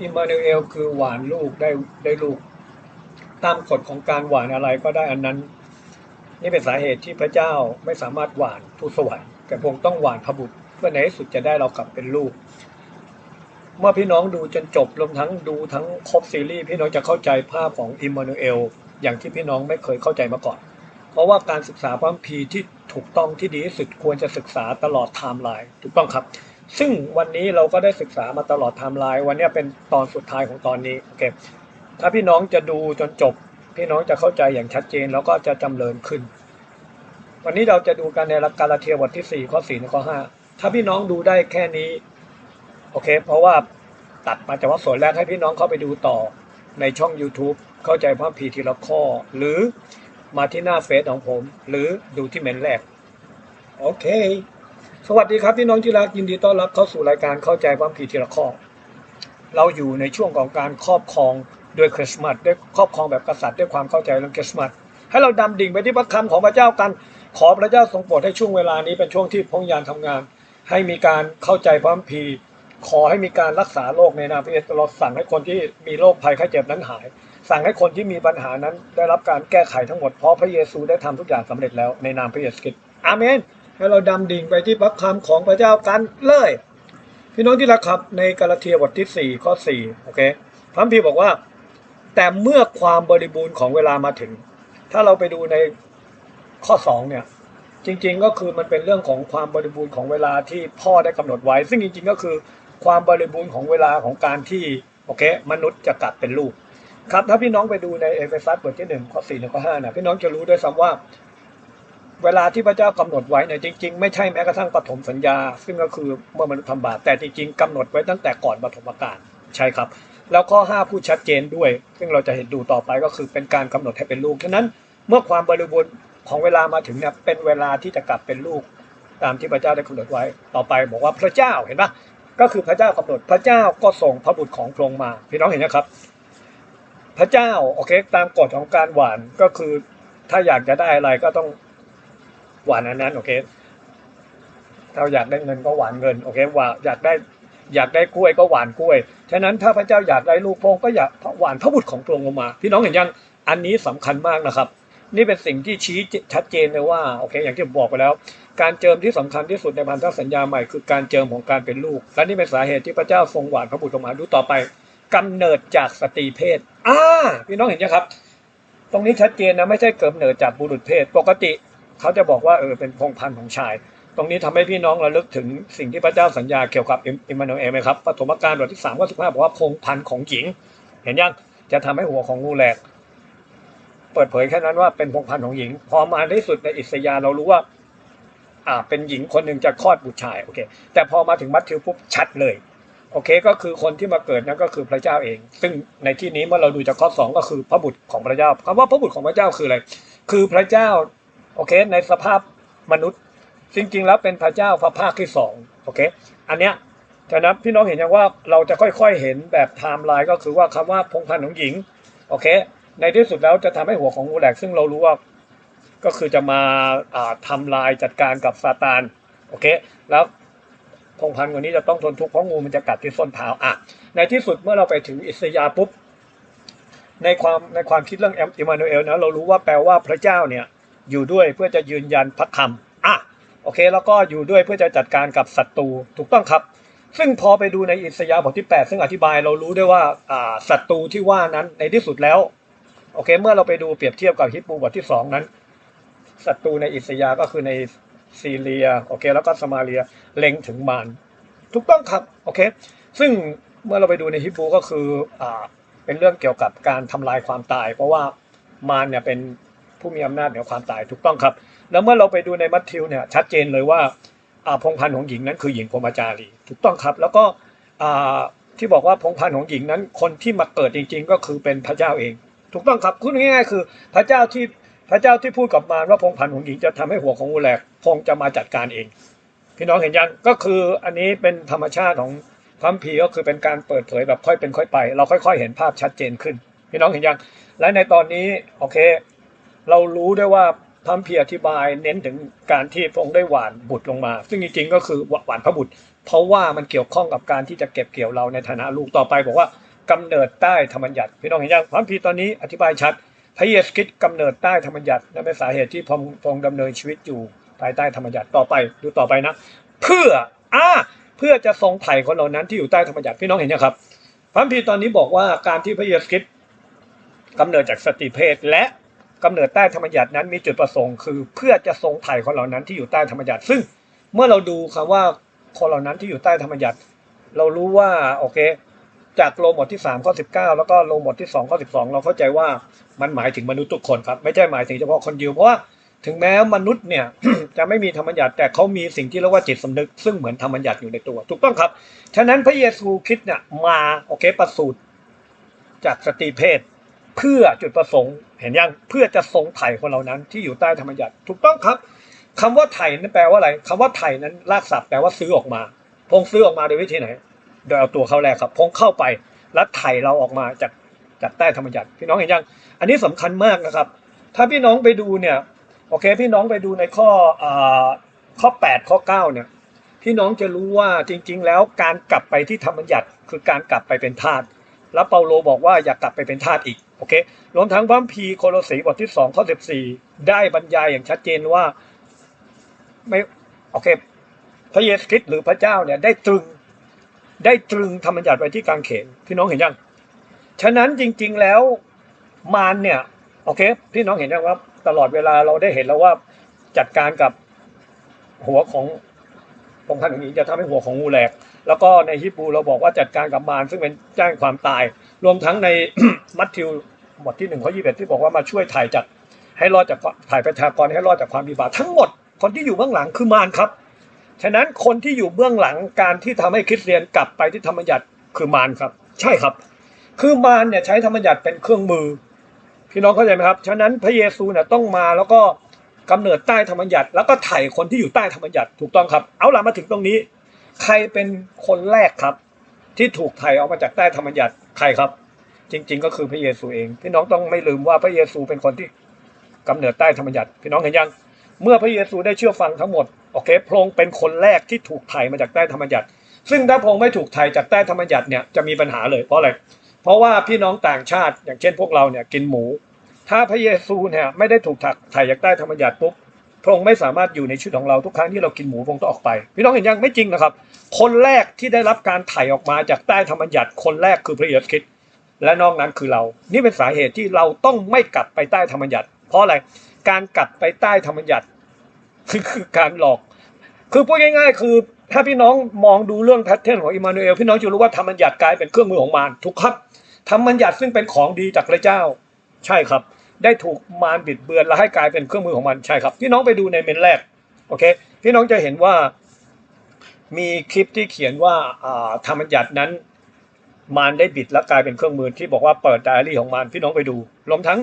อิมมานูเอลคือหวานลูกได้ได้ลูก ตามกฎของการหวานอะไรก็ได้อันนั้น นี่เป็นสาเหตุที่พระเจ้าไม่สามารถหวานทูตสวรรค์แต่พงค์ต้องหวานพระบุตรเพื่อในที่สุดจะได้เรากลับเป็นลูก เมื่อพี่น้องดูจนจบรวมทั้งดูทั้งครบซีรีส์พี่น้องจะเข้าใจภาพของอิมมานูเอลอย่างที่พี่น้องไม่เคยเข้าใจมาก่อน เพราะว่าการศึกษาพระคัมภีร์ที่ถูกต้องที่ดีที่สุดควรจะศึกษาตลอดไทม์ไลน์ถูกต้องครับ ซึ่งวันนี้เราก็ได้ศึกษามาตลอดไทม์ไลน์วันนี้เป็นตอนสุดท้ายของตอนนี้โอเคถ้าพี่น้องจะดูจนจบ พี่น้องจะเข้าใจอย่างชัดเจนแล้วก็จะจำเริญขึ้น วันนี้เราจะดูกันในลักการละเทียบทที่ 4 ข้อ4ข้อ 5 ถ้าพี่น้องดูได้แค่นี้โอเค เพราะว่าตัดมาจากว่าส่วนแรกให้พี่น้องเข้าไปดูต่อในช่อง YouTube เข้าใจพระคัมภีทีละข้อ หรือมาที่หน้าเฟซของผม หรือดูที่เมนแรก โอเค สวัสดีครับพี่น้องที่รักยินดีต้อนรับเข้าสู่รายการเข้าใจพระคัมภีร์ทีละข้อ เราอยู่ในช่วงของการครอบครองด้วยคริสต์มาสด้วยครอบครองแบบกษัตริย์ด้วยความเข้าใจเรื่องคริสต์มาสให้เราดำดิ่งไปที่พระคำของพระเจ้ากัน ขอพระเจ้าทรงโปรดให้ช่วงเวลานี้เป็นช่วงที่พงยานทำงาน ให้มีการเข้าใจพระคัมภีขอให้มีการรักษาโรคในนามพระเยซูเราสั่งให้คนที่มีโรคภัยไข้เจ็บนั้นหาย สั่งให้คนที่มีปัญหานั้นได้รับการแก้ไขทั้งหมดเพราะพระเยซูได้ทำทุกอย่างสำเร็จแล้วในนามพระเยซูคริสต์อาเมน ให้เราดำดิ่งไปที่พระคำของพระเจ้ากันเลย พี่น้องที่รักครับในกาลาเทียบทที่4ข้อ4โอเคพระคัมภีร์บอกว่า แต่เมื่อความบริบูรณ์ของเวลามาถึง ถ้าเราไปดูในข้อ2เนี่ยจริงๆก็คือมันเป็นเรื่องของความบริบูรณ์ของเวลาที่พ่อได้กำหนดไว้ ซึ่งจริงๆก็คือความบริบูรณ์ของเวลาของการที่โอเค มนุษย์จะกลับเป็นลูกครับถ้าพี่น้องไปดูในเอเฟซัสบทที่1ข้อ4ถึงข้อ5เนี่ยพี่น้องจะรู้ด้วยซ้ำว่า เวลาที่พระเจ้ากำหนดไว้เนี่ยจริงๆ ไม่ใช่แม้กระทั่งปฐมสัญญา ซึ่งก็คือเมื่อมนุษย์ทำบาปแต่จริงๆกำหนดไว้ตั้งแต่ก่อนปฐมกาลใช่ครับ แล้วข้อ 5 พูดชัดเจนด้วย ซึ่งเราจะเห็นดูต่อไปก็คือเป็นการกำหนดให้เป็นลูกฉะนั้นเมื่อความบริบูรณ์ของเวลามาถึงเนี่ยเป็นเวลาที่จะกลับเป็นลูก ตามที่พระเจ้าได้กำหนดไว้ต่อไปบอกว่าพระเจ้าเห็นปะก็คือพระเจ้ากำหนดพระเจ้าก็ส่งพระบุตรของพระองค์มา พี่น้องเห็นนะครับ พระเจ้าโอเคตามกฎของการหวานก็คือถ้าอยากจะได้อะไรก็ต้อง หวานอันนั้นโอเคถ้าอยากได้เงินก็หวานเงินโอเคว่าอยากได้อยากได้กล้วยก็หวานกล้วย ฉะนั้นถ้าพระเจ้าอยากได้ลูกพงก็อยากหวานพระบุตรของพระองค์ลงมา พี่น้องเห็นยังอันนี้สำคัญมากนะครับ นี่เป็นสิ่งที่ชี้ชัดเจนเลยว่าโอเค อย่างที่ผมบอกไปแล้ว การเจิมที่สำคัญที่สุดในพันธสัญญาใหม่คือการเจิมของการเป็นลูก และนี่เป็นสาเหตุที่พระเจ้าทรงหวานพระบุตรลงมาดูต่อไปกำเนิดจากสตรีเพศอ่าพี่น้องเห็นยังครับ ตรงนี้ชัดเจนนะไม่ใช่เกิดเนิดจากบุรุษเพศ ปกติ เขาจะบอกว่าเออเป็นพงพันธุ์ของชาย ตรงนี้ทำให้พี่น้องระลึกถึงสิ่งที่พระเจ้าสัญญาเกี่ยวกับอิมมานูเอลไหมครับปฐมกาลบทที่สามข้อสิบห้าบอกว่าพงพันธุ์ของหญิง เห็นยังจะทำให้หัวของงูแหลก เปิดเผยแค่นั้นว่าเป็นพงพันธุ์ของหญิง พอมาที่สุดในอิสยาเรารู้ว่า อ่า เป็นหญิงคนหนึ่งจะคลอดบุตรชายโอเค แต่พอมาถึงมัทธิวปุ๊บชัดเลยโอเคก็คือคนที่มาเกิดนั่นก็คือพระเจ้าเอง ซึ่งในที่นี้เมื่อเราดูจากข้อสองก็คือพระบุตรของพระเจ้าคำว่าพระบุตรของพระเจ้าคืออะไร คือพระเจ้า โอเค ในสภาพมนุษย์ จริง ๆ แล้วเป็นพระเจ้าพระภาคที่สองโอเค อันเนี้ยฉะนั้นพี่น้องเห็นยังว่าเราจะค่อยๆเห็นแบบไทม์ไลน์ก็คือว่าคำว่าพงพันธ์ของหญิงโอเค ในที่สุดแล้วจะทำให้หัวของงูแหลกซึ่งเรารู้ว่าก็คือจะมาอ่าทำลายจัดการกับซาตานโอเค แล้วพงพันธ์คนนี้จะต้องทนทุกข์เพราะงูมันจะกัดที่ส้นเท้าอะในที่สุดเมื่อเราไปถึงอิสยาปุ๊บในความในความคิดเรื่องอิมมานูเอลนะเรารู้ว่าแปลว่าพระเจ้าเนี่ย อยู่ด้วยเพื่อจะยืนยันพระคำอะโอเค แล้วก็อยู่ด้วยเพื่อจะจัดการกับศัตรูถูกต้องครับ ซึ่งพอไปดูในอิสยาห์บทที่ 8 ซึ่งอธิบายเรารู้ได้ว่าศัตรูที่ว่านั้นในที่สุดแล้วโอเค เมื่อเราไปดูเปรียบเทียบกับฮิบูบทที่ 2 นั้นศัตรูในอิสยาห์ก็คือในซีเรียโอเค แล้วก็สมาเรียเล็งถึงมารถูกต้องครับโอเค ซึ่งเมื่อเราไปดูในฮิบูก็คืออ่าเป็นเรื่องเกี่ยวกับการทำลายความตาย เพราะว่ามารเนี่ยเป็น ผู้มีอำนาจเหนือความตายถูกต้องครับ แล้วเมื่อเราไปดูในมัทธิวเนี่ยชัดเจนเลยว่าพงพันธ์ของหญิงนั้นคือหญิงพรหมจารีถูกต้องครับ แล้วก็ที่บอกว่าพงพันธ์ของหญิงนั้น คนที่มาเกิดจริง ๆ ก็คือเป็นพระเจ้าเอง ถูกต้องครับพูดง่ายๆคือ พระเจ้าที่พระเจ้าที่พูดกับมารว่าพงพันธ์ของหญิงจะทำให้หัวของงูแลกพงจะมาจัดการเอง พี่น้องเห็นยังก็คืออันนี้เป็นธรรมชาติของพระคัมภีก็คือเป็นการเปิดเผยแบบค่อยเป็นค่อยไป เราค่อย ๆ เห็นภาพชัดเจนขึ้น พี่น้องเห็นยังและในตอนนี้โอเค เรารู้ได้ว่าพระคัมภีอธิบายเน้นถึงการที่พระองค์ได้หวานบุตรลงมา ซึ่งจริงๆก็คือหวานพระบุตร เพราะว่ามันเกี่ยวข้องกับการที่จะเก็บเกี่ยวเราในฐานะลูกต่อไป บอกว่ากำเนิดใต้ธรรมัญญัติพี่น้องเห็นยังพระคัมภีตอนนี้อธิบายชัด พระเยซูคริสต์กำเนิดใต้ธรรมัญญัตินั่นเป็นสาเหตุที่พระองค์ทรงดำเนินชีวิตอยู่ภายใต้ธรรมัญญัติต่อไปดูต่อไปนะ เพื่ออ่าเพื่อจะทรงไถ่คนเหล่านั้นที่อยู่ใต้ธรรมญัติพี่น้องเห็นยังครับพระคัมภีตอนนี้บอกว่าการที่พระเยซูคริสต์กำเนิดจากสตรีเพศและ กำเนิดใต้ธรรมบัญญัตินั้นมีจุดประสงค์คือเพื่อจะทรงไถ่คนเหล่านั้นที่อยู่ใต้ธรรมบัญญัติซึ่งเมื่อเราดูคำว่าคนเหล่านั้นที่อยู่ใต้ธรรมบัญญัติเรารู้ว่าโอเค จากโลบทที่3ข้อ19 แล้วก็โลบทที่2ข้อ12 เราเข้าใจว่ามันหมายถึงมนุษย์ทุกคนครับไม่ใช่หมายถึงเฉพาะคนยิวเพราะว่าถึงแม้มนุษย์เนี่ยจะไม่มีธรรมญญัติแต่เขามีสิ่งที่เรียกว่าจิตสำนึก ซึ่งเหมือนธรรมญญัติอยู่ในตัว ถูกต้องครับ ฉะนั้นพระเยซูคริสต์เนี่ยมาโอเคประสูติจากสตรีเพศ เพื่อจุดประสงค์เห็นยังเพื่อจะทรงไถ่คนเหล่านั้นที่อยู่ใต้ธรรมบัญญัติถูกต้องครับคำว่าไถ่นั้นแปลว่าอะไรคำว่าไถ่นั้นรากศัพท์แปลว่าซื้อออกมา พงซื้อออกมาโดยวิธีไหน โดยเอาตัวเข้าแรกครับ พงเข้าไปแล้วไถ่เราออกมาจากจากใต้ธรรมบัญญัติพี่น้องเห็นยัง อันนี้สำคัญมากนะครับ ถ้าพี่น้องไปดูเนี่ยโอเค พี่น้องไปดูในข้ออข้อ 8 ข้อ 9 เนี่ยพี่น้องจะรู้ว่าจริง ๆ แล้วการกลับไปที่ธรรมบัญญัติคือการกลับไปเป็นทาส แล้วเปาโลบอกว่าอย่ากลับไปเป็นทาสอีกโอเครวมทั้งพระคัมภีโคโลสีบทที่2ข้อ14ได้บรรยายอย่างชัดเจนว่าไม่โอเค พระเยซูคริสต์หรือพระเจ้าเนี่ยได้ตรึงได้ตรึงธรรมบัญญัติไว้ที่กางเขนพี่น้องเห็นยังฉะนั้นจริง ๆแล้วมารเนี่ยโอเคพี่น้องเห็นยังว่าตลอดเวลาเราได้เห็นแล้วว่าจัดการกับหัวขององค์ท่านอย่างนี้จะทำให้หัวของงูแหลก แล้วก็ในฮิบูเราบอกว่าจัดการกับมารซึ่งเป็นแจ้งความตาย รวมทั้งใน มัทธิวบทที่หนึ่งข้อยี่สิบที่บอกว่ามาช่วยถ่ายจากให้รอดจากถ่ายประชากรให้รอดจากความมีบาปทั้งหมดคนที่อยู่เบื้องหลังคือมารครับ ฉะนั้นคนที่อยู่เบื้องหลังการที่ทำให้คริสเตียนกลับไปที่ธรรมบัติคือมารครับ ใช่ครับ คือมารเนี่ยใช้ธรรมบัติเป็นเครื่องมือ พี่น้องเข้าใจไหมครับ ฉะนั้นพระเยซูเนี่ยต้องมาแล้วก็กำเนิดใต้ธรรมบัติแล้วก็ไถ่คนที่อยู่ใต้ธรรมบัญญัติถูกต้องครับ เอาล่ะมาถึงตรงนี้ ใครเป็นคนแรกครับ ที่ถูกไถ่ออกมาจากใต้ธรรมบัญญัติใครครับ จริง ๆ ก็คือพระเยซูเองพี่น้องต้องไม่ลืมว่าพระเยซูเป็นคนที่กำเนิดใต้ธรรมบัญญัติพี่น้องเห็นยัง เมื่อพระเยซูได้เชื่อฟังทั้งหมดโอเคพระองค์เป็นคนแรกที่ถูกไถ่มาจากใต้ธรรมบัญญัติซึ่งถ้าพระองค์ไม่ถูกไถ่จากใต้ธรรมบัญญัติเนี่ยจะมีปัญหาเลยเพราะอะไรเพราะว่าพี่น้องต่างชาติ อย่างเช่นพวกเราเนี่ยกินหมู ถ้าพระเยซูเนี่ยไม่ได้ถูกถักไถ่จากใต้ธรรมบัญญัติปุ๊บพระองค์ไม่สามารถอยู่ในชีวิตของเราทุกครั้งที่เรากินหมูพระองค์ต้องออกไป พี่น้องเห็นยังไม่จริงนะครับ คนแรกที่ได้รับการไถ่ออกมาจากใต้ธรรมบัญญัติคนแรกคือพระเยซูคริสต์และนอกนั้นคือเรา นี่เป็นสาเหตุที่เราต้องไม่กลับไปใต้ธรรมบัญญัติ เพราะอะไรการกลับไปใต้ธรรมบัญญัติคือคือการหลอก คือพูดง่าย ๆ คือถ้าพี่น้องมองดูเรื่องแพทเทิร์นของอิมมานูเอลพี่น้องจะรู้ว่าธรรมบัญญัติกลายเป็นเครื่องมือของมารถูกครับธรรมบัญญัติซึ่งเป็นของดีจากพระเจ้า ใช่ครับ ได้ถูกมารบิดเบือนและให้กลายเป็นเครื่องมือของมันใช่ครับ พี่น้องไปดูในเมนแรกโอเค พี่น้องจะเห็นว่า มีคลิปที่เขียนว่าธรรมบัญญัตินั้น มารได้บิดและกลายเป็นเครื่องมือที่บอกว่าเปิดไดอารี่ของมารพี่น้องไปดูรวมทั้ง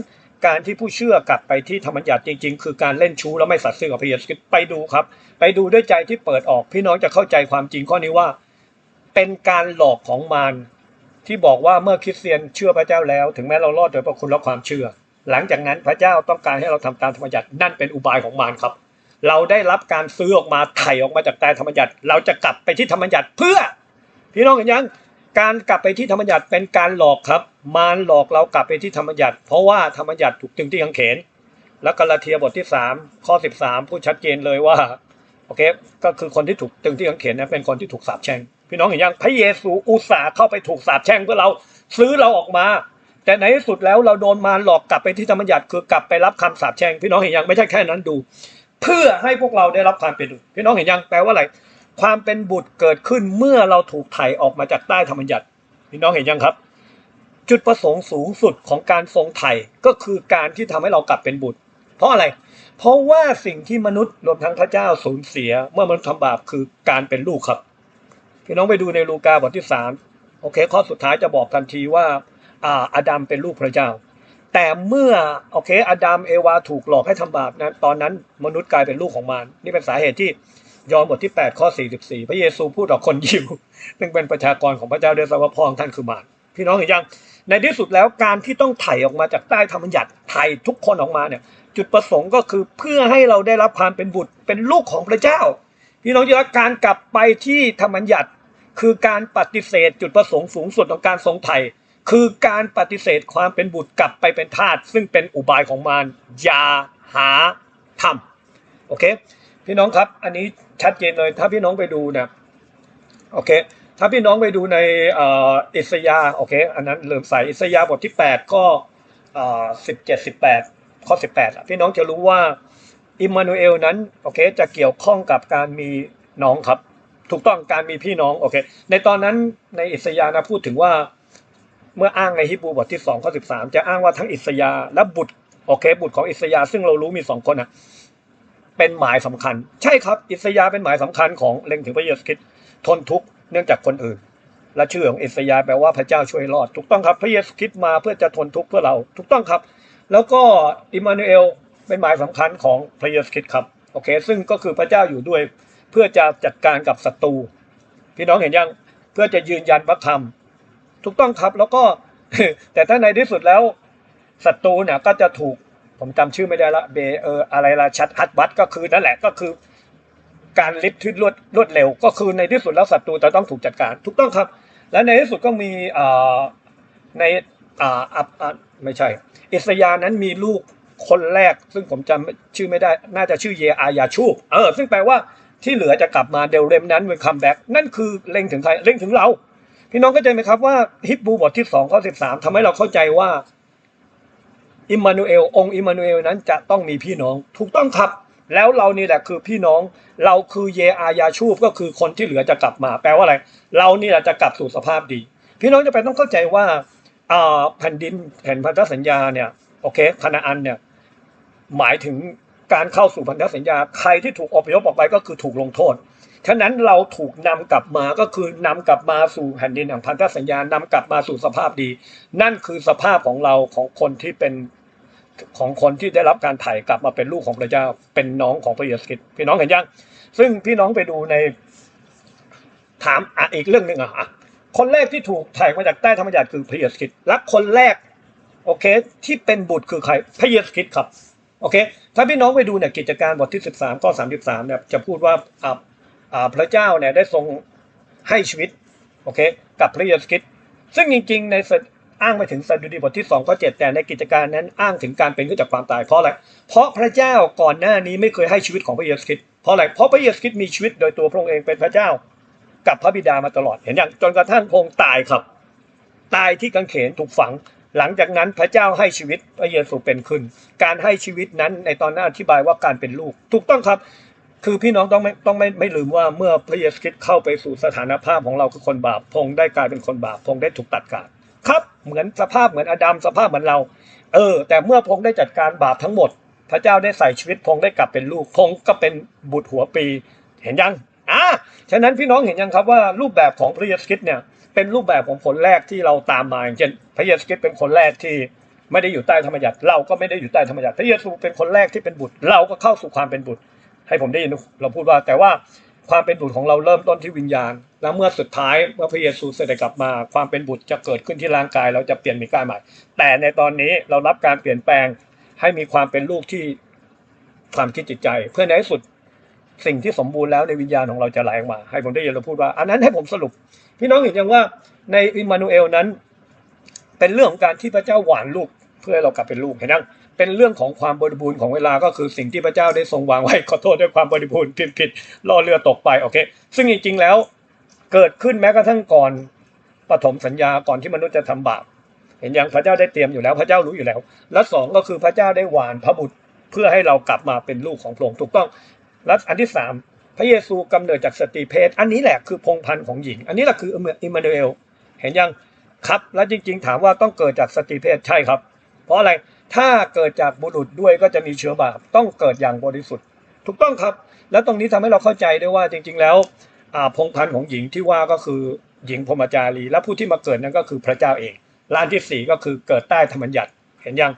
การที่ผู้เชื่อกลับไปที่ธรรมบัญญัติจริง ๆ คือการเล่นชู้แล้วไม่สัตย์ซื่อกับพระเยซูไปดูครับ ไปดูด้วยใจที่เปิดออกพี่น้องจะเข้าใจความจริงข้อนี้ว่า เป็นการหลอกของมารที่บอกว่าเมื่อคริสเตียนเชื่อพระเจ้าแล้ว ถึงแม้เรารอดโดยพระคุณและความเชื่อ หลังจากนั้นพระเจ้าต้องการให้เราทำตามธรรมบัญญัตินั่นเป็นอุบายของมารครับ เราได้รับการซื้อออกมาไถ่ออกมาจากใต้ธรรมัญญัติ เราจะกลับไปที่ธรรมัญญัติเพื่อ พี่น้องเห็นยังการกลับไปที่ธรรมัญญัติเป็นการหลอกครับ มารหลอกเรากลับไปที่ธรรมัญญัติ เพราะว่าธรรมัญญัติถูกตึงที่กางเขน แล้วกาลาเทียบทที่ 3 ข้อ 13 พูดชัดเจนเลยว่าโอเคก็คือคนที่ถูกตึงที่กางเขนนั้นเป็นคนที่ถูกสาปแช่งพี่น้องเห็นยังพระเยซูอุตส่าห์เข้าไปถูกสาปแช่งเพื่อเราซื้อเราออกมา แต่ในที่สุดแล้วเราโดนมารหลอกกลับไปที่ธรรมัญญัติคือกลับไปรับคำสาปแช่งพี่น้องเห็นยังไม่ใช่แค่นั้นดู เพื่อให้พวกเราได้รับความเป็นบุตรพี่น้องเห็นยังแปลว่าอะไร ความเป็นบุตรเกิดขึ้นเมื่อเราถูกไถ่ออกมาจากใต้ธรรมบัญญัติพี่น้องเห็นยังครับ จุดประสงค์สูงสุดของการทรงไถ่ก็คือการที่ทำให้เรากลับเป็นบุตร เพราะอะไร เพราะว่าสิ่งที่มนุษย์รวมทั้งพระเจ้าสูญเสีย เมื่อมนุษย์ทำบาปคือการเป็นลูกครับพี่น้องไปดูในลูกาบทที่สามโอเค ข้อสุดท้ายจะบอกทันทีว่าอ่าอาดัมเป็นลูกพระเจ้า แต่เมื่อโอเคอาดัมเอวาถูกหลอกให้ทำบาปนะตอนนั้นมนุษย์กลายเป็นลูกของมารนี่เป็นสาเหตุที่ยอห์นบทที่ 8 ข้อ 44 พระเยซูพูดต่อคนยิวซึ่งเป็นประชากรของพระเจ้าเด้วยซ้ำว่าพ่องท่านคือมารพี่น้องเห็นยังในที่สุดแล้วการที่ต้องไถ่ออกมาจากใต้ธรรมบัญญัติไถ่ทุกคนออกมาเนี่ย จุดประสงค์ก็คือเพื่อให้เราได้รับความเป็นบุตรเป็นลูกของพระเจ้า พี่น้องจะว่าการกลับไปที่ธรรมบัญญัติ คือการปฏิเสธจุดประสงค์สูงสุดของการทรงไถ่ คือการปฏิเสธความเป็นบุตรกลับไปเป็นทาสซึ่งเป็นอุบายของมารอย่าหาทำโอเค พี่น้องครับ อันนี้ชัดเจนเลยถ้าพี่น้องไปดูเนี่ยโอเค ถ้าพี่น้องไปดูในอิสยาโอเคอันนั้นลืมใส่อิสยาบทที่ 8 ก็สิบเจ็ดสิบแปดข้อสิบแปดพี่น้องจะรู้ว่าอิมมานูเอลนั้นโอเคจะเกี่ยวข้องกับการมีน้องครับ ถูกต้องการมีพี่น้องโอเค ในตอนนั้นในอิสยาห์นะพูดถึงว่า เมื่ออ้างในฮิบูบทที่สองข้อสิบสามจะอ้างว่าทั้งอิสยาห์และบุตรโอเค บุตรของอิสยาห์ซึ่งเรารู้มีสองคนอะเป็นหมายสำคัญ ใช่ครับ อิสยาห์เป็นหมายสำคัญของเล็งถึงพระเยซูคริสต์ทนทุกข์เนื่องจากคนอื่น และชื่อของอิสยาห์แปลว่าพระเจ้าช่วยรอด ถูกต้องครับพระเยซูคริสต์มาเพื่อจะทนทุกข์เพื่อเราถูกต้องครับ แล้วก็อิมานูเอลเป็นหมายสำคัญของพระเยซูคริสต์ครับโอเค ซึ่งก็คือพระเจ้าอยู่ด้วย เพื่อจะจัดการกับศัตรูพี่น้องเห็นยังเพื่อจะยืนยันพระธรรม ถูกต้องครับ แล้วก็ แต่ถ้าในที่สุดแล้วศัตรูเนี่ยก็จะถูกผมจำชื่อไม่ได้ละเบเอออะไรละชัดฮัดบัตก็คือนั่นแหละก็คือ การลิฟที่รวดรวดเร็ว ก็คือในที่สุดแล้วศัตรูจะต้องถูกจัดการถูกต้องครับ และในที่สุดก็มีอ่าในอ่าอับอไม่ใช่ อิสยานั้นมีลูกคนแรก ซึ่งผมจำชื่อไม่ได้ น่าจะชื่อเยอายาชูบเออซึ่งแปลว่าที่เหลือจะกลับมาเดลเรมนั้นเป็นคัมแบ็กนั่นคือเล็งถึงใครเล็งถึงเรา พี่น้องเข้าใจไหมครับว่าฮิบรูบทที่สองข้อสิบสามทำให้เราเข้าใจว่าอิมมานูเอลองค์อิมมานูเอลนั้นจะต้องมีพี่น้อง ถูกต้องครับ แล้วเรานี่แหละคือพี่น้อง เราคือเยอายาชูบก็คือคนที่เหลือจะกลับมา แปลว่าอะไร เรานี่แหละจะกลับสู่สภาพดี พี่น้องจะไปต้องเข้าใจว่าแผ่นดินแผ่นพันธสัญญาเนี่ยโอเคคณาอันเนี่ยหมายถึงการเข้าสู่พันธสัญญา ใครที่ถูกอพยพออกไปก็คือถูกลงโทษ ฉะนั้นเราถูกนำกลับมาก็คือนำกลับมาสู่แผ่นดินแห่งพันธสัญญานำกลับมาสู่สภาพดี นั่นคือสภาพของเราของคนที่เป็นของคนที่ได้รับการไถ่กลับมาเป็นลูกของพระเจ้า เป็นน้องของพระเยซูคริสต์พี่น้องเห็นยังซึ่งพี่น้องไปดูในถามอะอีกเรื่องหนึ่งอะคนแรกที่ถูกไถ่มาจากใต้ธรรมยัติคือพระเยซูคริสต์และคนแรกโอเค ที่เป็นบุตรคือใครพระเยซูคริสต์ครับโอเค ถ้าพี่น้องไปดูเนี่ยกิจการบทที่ 13ข้อ33เนี่ยจะพูดว่าอ่าอ่า พระเจ้าเนี่ยได้ทรงให้ชีวิตโอเคกับพระเยซูคริสต์ซึ่งจริง ๆ ในอ้างไปถึงสดุดีบทที่2ข้อ7แต่ในกิจการนั้นอ้างถึงการเป็นขึ้นจากความตายเพราะอะไรเพราะพระเจ้าก่อนหน้านี้ไม่เคยให้ชีวิตของพระเยซูคริสต์เพราะอะไรเพราะพระเยซูคริสต์มีชีวิตโดยตัวพระองค์เองเป็นพระเจ้ากับพระบิดามาตลอดเห็นอย่างจนกระทั่งพระองค์ตายครับ ตายที่กังเขนถูกฝัง หลังจากนั้นพระเจ้าให้ชีวิตพระเยซูเป็นขึ้น การให้ชีวิตนั้นในตอนนั้นอธิบายว่าการเป็นลูก ถูกต้องครับ คือพี่น้องต้องไม่ต้องไม่ไม่ลืมว่าเมื่อพระเยซูคริสต์เข้าไปสู่สถานภาพของเราคือคนบาปพงค์ได้กลายเป็นคนบาปพงค์ได้ถูกตัดขาดครับ เหมือนสภาพเหมือนอดัมสภาพเหมือนเรา เออ แต่เมื่อพงค์ได้จัดการบาปทั้งหมด พระเจ้าได้ใส่ชีวิตพงค์ได้กลับเป็นลูกพงค์ก็เป็นบุตรหัวปี เห็นยังอ่าฉะนั้นพี่น้องเห็นยังครับว่ารูปแบบของพระเยซูคริสต์เนี่ยเป็นรูปแบบของคนแรกที่เราตามมาอย่างเช่นพระเยซูคริสต์เป็นคนแรกที่ไม่ได้อยู่ใต้ธรรมยัติเราก็ไม่ได้อยู่ใต้ธรรมยัติพระเยซูเป็นคนแรกที่เป็นบุตร เราก็เข้าสู่ความเป็นบุตร ให้ผมได้ยินเราพูดว่า แต่ว่าความเป็นบุตรของเราเริ่มต้นที่วิญญาณ แล้วเมื่อสุดท้ายเมื่อพระเยซูเสด็จกลับมา ความเป็นบุตรจะเกิดขึ้นที่ร่างกาย เราจะเปลี่ยนมีกายใหม่ แต่ในตอนนี้เรารับการเปลี่ยนแปลงให้มีความเป็นลูกที่ความคิดจิตใจ เพื่อในที่สุดสิ่งที่สมบูรณ์แล้วในวิญญาณของเราจะไหลออกมา ให้ผมได้ยินเราพูดว่า อันนั้นให้ผมสรุป พี่น้องเห็นยังว่าในอิมมานูเอลนั้น เป็นเรื่องของการที่พระเจ้าหวานลูกเพื่อให้เรากลับเป็นลูกเห็นยัง เป็นเรื่องของความบริบูรณ์ของเวลาก็คือสิ่งที่พระเจ้าได้ทรงวางไว้ขอโทษด้วยความบริบูรณ์ผิดผิดล่อเรือตกไปโอเค ซึ่งจริงๆแล้วเกิดขึ้นแม้กระทั่งก่อนปฐมสัญญาก่อนที่มนุษย์จะทำบาปเห็นยังพระเจ้าได้เตรียมอยู่แล้วพระเจ้ารู้อยู่แล้ว และสองก็คือพระเจ้าได้หวานพระบุตรเพื่อให้เรากลับมาเป็นลูกของพระองค์ถูกต้อง และอันที่สามพระเยซูกำเนิดจากสตรีเพศอันนี้แหละคือพงพันธุ์ของหญิง อันนี้แหละคืออิมมานูเอลเห็นยังครับ และจริง ๆ ถามว่าต้องเกิดจากสตรีเพศใช่ครับ เพราะอะไร ถ้าเกิดจากบุรุษด้วยก็จะมีเชื้อบาปต้องเกิดอย่างบริสุทธิ์ ถูกต้องครับ แล้วตรงนี้ทำให้เราเข้าใจได้ว่าจริง ๆ แล้วพงพันธ์ของหญิงที่ว่าก็คือหญิงพรมจารี และผู้ที่มาเกิดนั้นก็คือพระเจ้าเองล้านที่สี่ก็คือเกิดใต้ธรรมบัญญัติเห็นยัง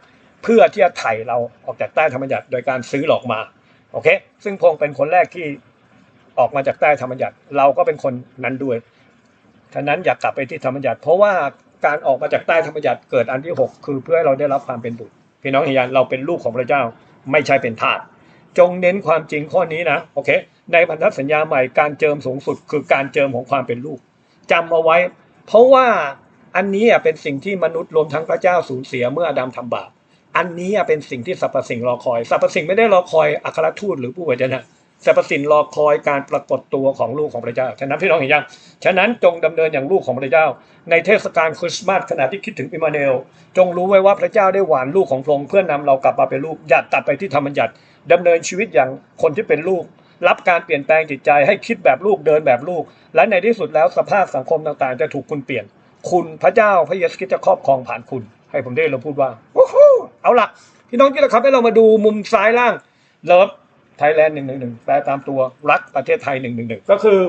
เพื่อที่จะไถ่เราออกจากใต้ธรรมบัญญัติโดยการซื้อหลอกมาโอเค ซึ่งพงเป็นคนแรกที่ออกมาจากใต้ธรรมบัญญัติเราก็เป็นคนนั้นด้วยฉะนั้นอยากกลับไปที่ธรรมบัญญัติเพราะว่าการออกมาจากใต้ธรรมบัญญัติเกิดอันที่หกคือเพื่อให้เราได้รับความเป็นบุตร พี่น้องเห็นยังเราเป็นลูกของพระเจ้าไม่ใช่เป็นทาสจงเน้นความจริงข้อนี้นะโอเค ในพันธสัญญาใหม่การเจิมสูงสุดคือการเจิมของความเป็นลูกจำเอาไว้ เพราะว่าอันนี้เป็นสิ่งที่มนุษย์รวมทั้งพระเจ้าสูญเสียเมื่ออาดัมทำบาปอันนี้เป็นสิ่งที่สรรพสิ่งรอคอยสรรพสิ่งไม่ได้รอคอยอัครทูตหรือผู้วจนะ สรรพสิ่งรอคอยการปรากฏตัวของลูกของพระเจ้า ฉะนั้นพี่น้องเห็นยัง ฉะนั้นจงดำเนินอย่างลูกของพระเจ้า ในเทศกาลคริสต์มาสขณะที่คิดถึงอิมมาเนล จงรู้ไว้ว่าพระเจ้าได้หวานลูกของพระองค์เพื่อนำเรากลับมาเป็นลูกอย่าตัดไปที่ธรรมบัญญัติดำเนินชีวิตอย่างคนที่เป็นลูก รับการเปลี่ยนแปลงจิตใจให้คิดแบบลูกเดินแบบลูก และในที่สุดแล้วสภาพสังคมต่างๆ จะถูกคุณเปลี่ยน คุณพระเจ้าพระเยซูคริสต์จะครอบครองผ่านคุณ ให้ผมได้เราพูดว่าเอาล่ะพี่น้องที่รักครับให้เรามาดูมุมซ้ายล่างเลิฟ ไทยแลนด์หนึ่งหนึ่งหนึ่งแปลตามตัวรักประเทศไทยหนึ่งหนึ่งหนึ่งก็คือ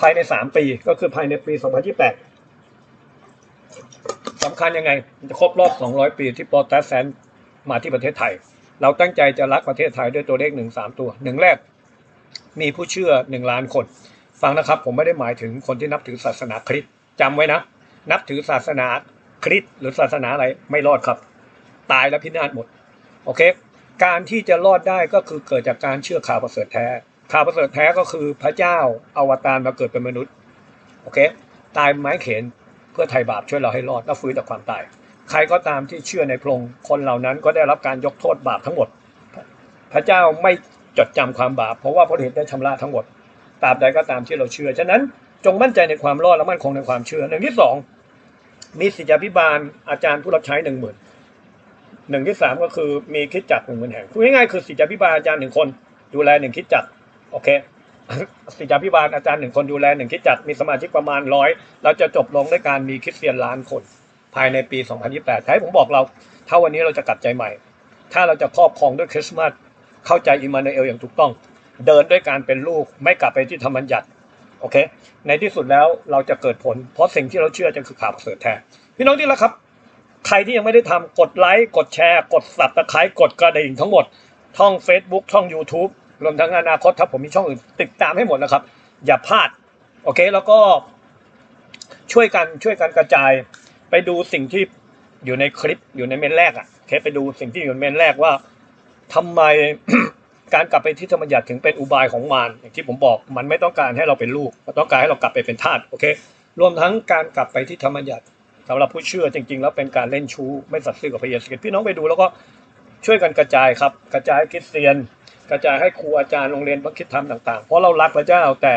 ภายในสามปีก็คือภายในปีสองพันยี่แปดสำคัญยังไงจะครบรอบสองร้อยปีที่โปรเตสแตนมาที่ประเทศไทย เราตั้งใจจะรักประเทศไทยด้วยตัวเลขหนึ่งสามตัวหนึ่งแรก มีผู้เชื่อหนึ่งล้านคน ฟังนะครับ ผมไม่ได้หมายถึงคนที่นับถือศาสนาคริสต์จำไว้นะ นับถือศาสนาคริสต์หรือศาสนาอะไรไม่รอดครับ ตายแล้วพินาศหมด โอเค การที่จะรอดได้ก็คือเกิดจากการเชื่อข่าวประเสริฐแท้ข่าวประเสริฐแท้ก็คือพระเจ้าอวตารมาเกิดเป็นมนุษย์โอเคตายไม้เข็นเพื่อไถ่บาปช่วยเราให้รอดและฟื้นจากความตาย ใครก็ตามที่เชื่อในพระองค์คนเหล่านั้นก็ได้รับการยกโทษบาปทั้งหมด พระเจ้าไม่จดจำความบาปเพราะว่าพระเหตุได้ชำระทั้งหมดตราบใดก็ตามที่เราเชื่อฉะนั้นจงมั่นใจในความรอดและมั่นคงในความเชื่อหนึ่งที่สองมีศิษยาภิบาลอาจารย์ผู้รับใช้หนึ่งหมื่น หนึ่งที่สามก็คือมีคิดจักหนึ่งหมื่นแห่งพูดง่ายๆคือศิษยาภิบาลอาจารย์หนึ่งคน ดูแลหนึ่งคิดจักโอเคศิษยาภิบาลอาจารย์หนึ่งคนดูแลหนึ่งคิดจักมีสมาชิกประมาณร้อยเราจะจบลงด้วยการมีคริสเตียนล้านคน ภายในปี 2028ถ้าให้ผมบอกเรา ถ้าวันนี้เราจะกลับใจใหม่ ถ้าเราจะครอบครองด้วยคริสต์มาสเข้าใจอิมมานูเอลอย่างถูกต้อง เดินด้วยการเป็นลูกไม่กลับไปที่ธรรมบัญญัติโอเค ในที่สุดแล้วเราจะเกิดผล เพราะสิ่งที่เราเชื่อจะคือข่าวประเสริฐแท้พี่น้องที่รักครับ ใครที่ยังไม่ได้ทำกดไลค์กดแชร์ กดสับตะไคร้กดกระดิ่งทั้งหมดท่อง Facebook ท่อง YouTube รวมทั้งอนาคตถ้าผมมีช่องอื่นติดตามให้หมดนะครับ อย่าพลาด โอเคแล้วก็ช่วยกันช่วยกันกระจายไปดูสิ่งที่อยู่ในคลิปอยู่ในเมนแรกอะโอเคไปดูสิ่งที่อยู่ในเมนแรกว่าทำไมการกลับไปที่ธรรมญญัติถึงเป็นอุบายของมารอย่างที่ผมบอกมันไม่ต้องการให้เราเป็นลูกมันต้องการให้เรากลับไปเป็นทาสโอเค รวมทั้งการกลับไปที่ธรรมญญัติ สำหรับผู้เชื่อจริง ๆ แล้วเป็นการเล่นชู้ไม่สัตย์ซื่อกับพระเยซูคริสต์พี่น้องไปดูแล้วก็ช่วยกันกระจายครับ กระจายให้คริสเตียน กระจายให้ครูอาจารย์โรงเรียนพระคิดธรรมต่างๆ เพราะเรารักพระเจ้าแต่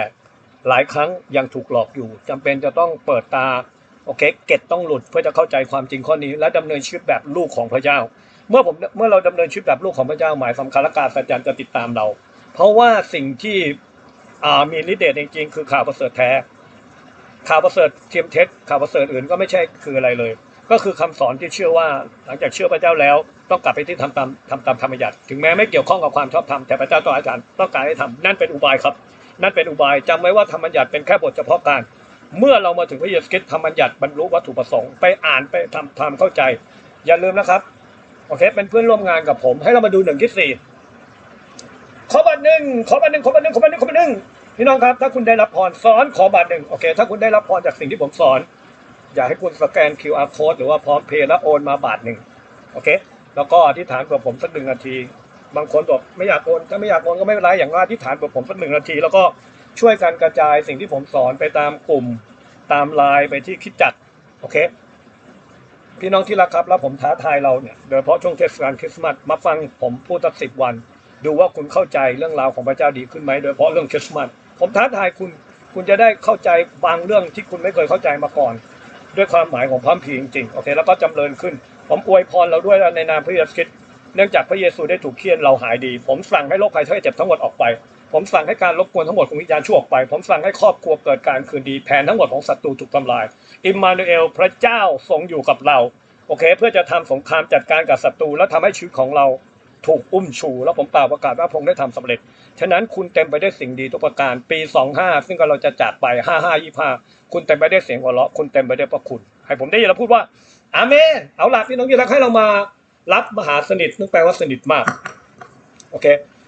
หลายครั้งยังถูกหลอกอยู่จำเป็นจะต้องเปิดตาโอเคเก็ตต้องหลุดเพื่อจะเข้าใจความจริงข้อนี้ และดำเนินชีวิตแบบลูกของพระเจ้า เมื่อผมเมื่อเราดำเนินชีวิตแบบลูกของพระเจ้าหมายสำคัญและการสัจจันจะติดตามเรา เพราะว่าสิ่งที่มีฤทธิ์เดชจริง ๆ คือข่าวประเสริฐแท้ ข่าวประเสริฐเทียมเท็จข่าวประเสริฐอื่นก็ไม่ใช่คืออะไรเลย ก็คือคำสอนที่เชื่อว่าหลังจากเชื่อพระเจ้าแล้ว ต้องกลับไปที่ทำตามทำตามธรรมบัญญัติถึงแม้ไม่เกี่ยวข้องกับความชอบธรรมแต่พระเจ้าต้องอาจารย์ต้องการให้ทำนั่นเป็นอุบายครับ นั่นเป็นอุบายจำไว้ว่าธรรมบัญญัติเป็นแค่บทเฉพาะการ เมื่อเรามาถึงพระเยซูคริสต์ธรรมบัญญัติบรรลุวัตถุประสงค์ไปอ่านไปทำทำเข้าใจ อย่าลืมนะครับโอเคเป็นเพื่อนร่วมงานกับผม ให้เรามาดูหนึ่งที่สี่ขอบัตรหนึ่งขอบัตรหนึ่งขอบัตรหนึ่งขอบัตรหนึ่งขอบัตรหนึ่ง พี่น้องครับ ถ้าคุณได้รับพรสอนขอบัตรหนึ่งโอเค ถ้าคุณได้รับพรจากสิ่งที่ผมสอน อยากให้คุณสแกน QR code หรือว่าพร้อมเพย์แล้วโอนมาบาทหนึ่งโอเค แล้วก็อธิษฐานกับผมสักหนึ่งนาที บางคนบอกไม่อยากโอนถ้าไม่อยากโอนก็ไม่เป็นไรอย่างว่าอธิษฐานกับผมสักหนึ่งนาที แล้วก็ช่วยกันกระจายสิ่งที่ผมสอนไปตามกลุ่ม ตามไลน์ไปที่คิดจัดโอเคพี่น้องที่รักครับแล้วผมท้าทายเราเนี่ยโดยเฉพาะช่วงเทศกาลคริสต์มาสมาฟังผมพูดตั้งสิบวัน ดูว่าคุณเข้าใจเรื่องราวของพระเจ้าดีขึ้นไหมโดยเฉพาะเรื่องคริสต์มาส ผมท้าทายคุณ คุณจะได้เข้าใจบางเรื่องที่คุณไม่เคยเข้าใจมาก่อน ด้วยความหมายของพระคัมภีจริงๆโอเค แล้วก็จำเริญขึ้น ผมอวยพรเราด้วยในนามพระเยซูคริสต์เนื่องจากพระเยซูได้ถูกเคี่ยนเราหายดี ผมสั่งให้โรคภัยไข้เจ็บทั้งหมดออกไป ผมสั่งให้การรบกวนทั้งหมดของวิญญาณชั่วออกไป ผมสั่งให้ครอบครัวเกิดการคืนดีแผนทั้งหมดของศัตรูถูกทำลาย อิมมานูเอลพระเจ้าทรงอยู่กับเรา โอเค เพื่อจะทำสงครามจัดการกับศัตรูและทำให้ชีวิตของเรา ถูกอุ้มชู แล้วผมกล่าวประกาศว่าพงค์ได้ทำสำเร็จ ฉะนั้นคุณเต็มไปด้วยสิ่งดีทุกประการปี 25 ซึ่งก็เราจะจากไป 55 25 คุณเต็มไปด้วยเสียงหัวเราะคุณเต็มไปด้วยพระคุณ ให้ผมได้ยินเราพูดว่าอาเมนเอาล่ะพี่น้องที่รักให้เรามารับมหาสนิทนึกแปลว่าสนิทมากโอเค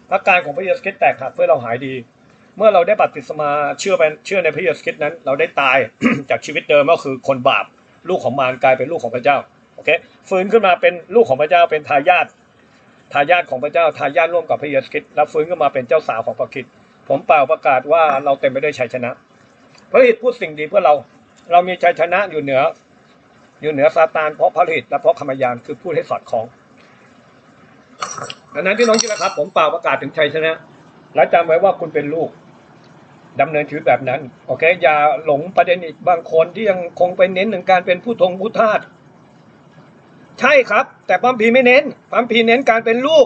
พระการของพระเยซูคริสต์แตกหักเพื่อเราหายดี เมื่อเราได้บัพติศมาเชื่อไปเชื่อในพระเยซูคริสต์นั้น เราได้ตายจากชีวิตเดิมก็คือคนบาป ลูกของมารกลายเป็นลูกของพระเจ้าโอเคฟื้นขึ้นมาเป็นลูกของพระเจ้าเป็นทายาท ทายาทของพระเจ้าทายาทร่วมกับพระเยซูคริสต์แล้วฟื้นขึ้นมาเป็นเจ้าสาวของพระคริสต์ผมเป่าประกาศว่าเราเต็มไปด้วยชัยชนะ พระอิฐพูดสิ่งดีเพื่อเรา เรามีชัยชนะอยู่เหนือ อยู่เหนือซาตานเพราะพระฤทธิ์และเพราะคำยานคือพูดให้สอดคล้องดังนั้นพี่น้องที่นะครับ ผมเปล่าประกาศถึงชัยชนะ และจำไว้ว่าคุณเป็นลูกดำเนินชีวิตแบบนั้นโอเคอย่าหลงประเด็นอีกบางคนที่ยังคงไปเน้นถึงการเป็นผู้ทงผู้ทาส ใช่ครับ แต่ความพีไม่เน้นความพีเน้นการเป็นลูก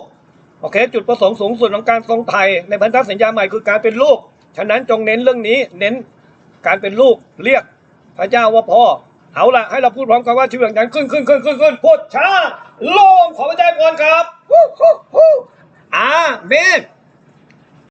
โอเค จุดประสงค์สูงสุดของการทรงไทย ในพันธสัญญาใหม่คือการเป็นลูก ฉะนั้นจงเน้นเรื่องนี้เน้นการเป็นลูกเรียกพระเจ้าว่าพ่อเอาละให้เราพูดพร้อมกันว่าชีวิตอย่างนั้นขึ้นขึ้นขึ้นขึ้นขึ้นพูดช้าโลงขอพระเจ้าก่อนครับฮู้ฮู้ฮู้อาเมน